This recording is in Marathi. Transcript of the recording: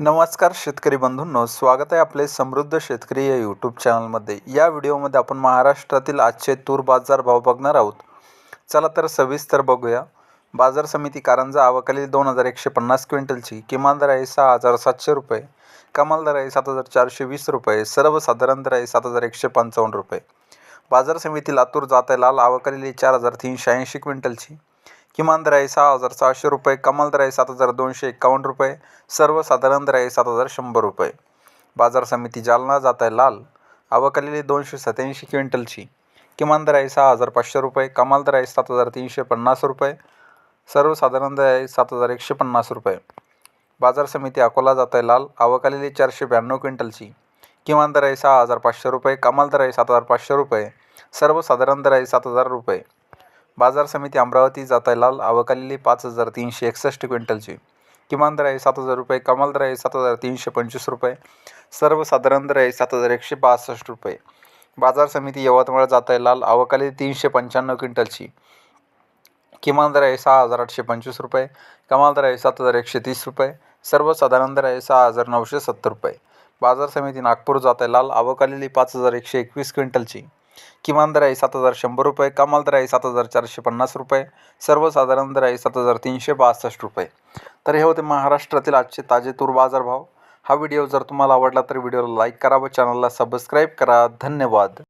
नमस्कार शेतकरी बंधूंनो स्वागत आहे आपले समृद्ध शेतकरी या यूट्यूब चॅनलमध्ये या व्हिडिओमध्ये आपण महाराष्ट्रातील आजचे तूर बाजार भाव बघणार आहोत. चला तर सविस्तर बघूया. बाजार समिती कारंजा आवकाली दोन हजार एकशे पन्नास क्विंटलची. किमान दर आहे सहा हजार सातशे रुपये. कमाल दर आहे सात हजार चारशे वीस रुपये. सर्वसाधारण दर आहे सात हजार एकशे पंचावन्न रुपये. बाजार समिती लातूर जात आहे. लाल आवकालेली चार हजार तीनशे ऐंशी क्विंटलची. किमान दर आहे सहा हजार सहाशे रुपये कमाल दर आहे सात हजार दोनशे एकावन्न रुपये सर्वसाधारण दर आहे सात हजार शंभर रुपये. बाजार समिती जालना जात आहे लाल. आवकालेली दोनशे सत्याऐंशी क्विंटलची. किमान दर आहे सहा हजार पाचशे रुपये कमाल दर आहे सात हजार तीनशे पन्नास रुपये सर्वसाधारण दर आहे सात हजार एकशे पन्नास रुपये. बाजार समिती अकोला जात आहे लाल. आवकालेली चारशे ब्याण्णव क्विंटलची. किमान दर आहे सहा हजार पाचशे रुपये कमाल दर आहे सात हजार पाचशे रुपये सर्वसाधारण दर आहे सात हजार रुपये. बाजार समिती अमरावती जात आहे लाल आवकालेली पाच हजार तीनशे एकसष्ट क्विंटलची. किमान दर आहे सात हजार रुपये कमाल दर आहे सात हजार तीनशे पंचवीस रुपये सर्वसाधारण दर आहे सात हजार एकशे बासष्ट रुपये. बाजार समिती यवतमाळ जात आहे लाल आवकालेली तीनशे पंच्याण्णव क्विंटलची. किमान दर आहे सहा हजार आठशे पंचवीस रुपये कमाल दर आहे सात हजार एकशे तीस रुपये सर्वसाधारण दर आहे सहा हजार नऊशे सत्तर रुपये. बाजार समिती नागपूर जात आहे लाल अवकालेली पाच हजार एकशे एकवीस क्विंटलची. किमान दर आहे सात हजार शंभर रुपये कमाल दर आहे सात हजार चारशे पन्नास रुपये सर्वसाधारण दर आहे सात हजार तीनशे बासष्ट रुपये. तर हे होते महाराष्ट्रातील आजचे ताजे तूर हा व्हिडिओ जर तुम्हाला आवडला तर व्हिडिओला लाईक करा व चॅनलला सबस्क्राईब करा. धन्यवाद.